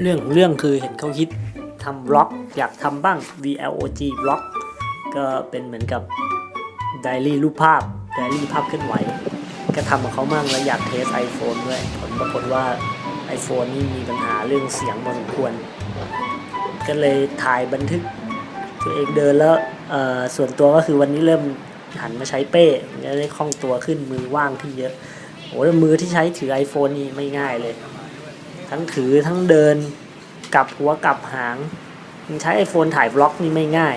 เรื่องของเรื่องคือเห็นเขาคิดทำบล็อก อยากทำบ้าง VLOG บล็อก ก็เป็นเหมือนกับไดรี่รูปภาพไดรี่ภาพเคลื่อนไหว ก็ทำกับเขามั่งแล้วอยากเทส iPhone ด้วย ผลปรากฏว่า iPhone นี่มีปัญหาเรื่องเสียงพอสมควร ก็เลยถ่ายบันทึกตัวเองเดินแล้วส่วนตัวก็คือวันนี้เริ่มหันมาใช้เป้มันจะได้คล่องตัวขึ้นมือว่างขึ้นเยอะโอ้ยมือที่ใช้ถือ iPhone นี่ไม่ง่ายเลย ทั้งถือทั้งเดินกลับหัวกลับหางใช้ iPhone ถ่ายบล็อกนี่ไม่ง่าย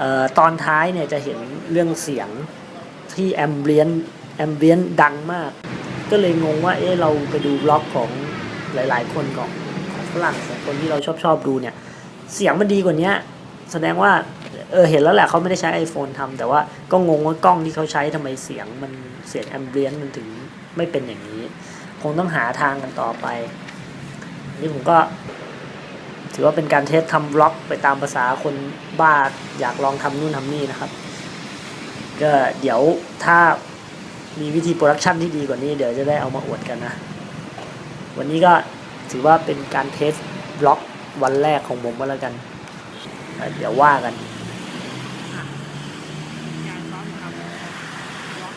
ออตอนท้ายเนี่ยจะเห็นเรื่องเสียงที่แอมเบียนแอมเบียนดังมาก ก็เลยงงว่าเอ๊ะเราไปดูบล็อกของหลาย ๆ คนของของฝรั่งของคนที่เราชอบชอบดูเนี่ย เสียงมันดีกว่านี้แสดงว่าเออเห็นแล้วแหละเขาไม่ได้ใช้ iPhone ทำแต่ว่าก็งงว่ากล้องที่เขาใช้ทำไมเสียงมันเสียงแอมเบียนมันถึงไม่เป็นอย่างนี้ คงต้องหาทางกันต่อไป นี่ผมก็ ถือว่าเป็นการเทสทำบล็อกไปตามภาษาคนบ้าอยากลองทำนู่นทำนี่นะครับ ก็เดี๋ยวถ้ามีวิธีโปรดักชันที่ดีกว่านี้เดี๋ยวจะได้เอามาอวดกันนะ วันนี้ก็ถือว่าเป็นการเทสบล็อกวันแรกของผมก็แล้วกันเอ่อเดี๋ยวว่ากัน การซ้อมทำบล็อก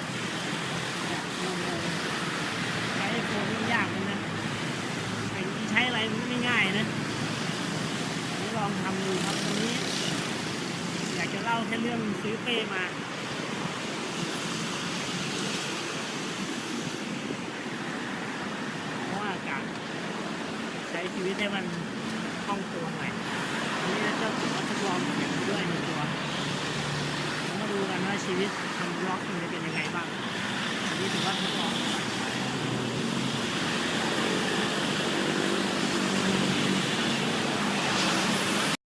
แบบงงๆใช้ไอโฟนนี่ยากเลยนะแต่จริงๆใช้อะไรมันไม่ง่ายนะนี่ล องทำดูครับตอนนี้ อยากจะเล่าแค่เรื่องซื้อเป้มาเพราะว่าการใช้ชีวิตให้มันคล่องตัวหน่อยอันนี้จะถือว่าทดลองเก็บด้วยในตัวมาดูกันว่าชีวิตทำบล็อกมันจะเป็นยังไงบ้างอันนี้ถือว่าทดลอง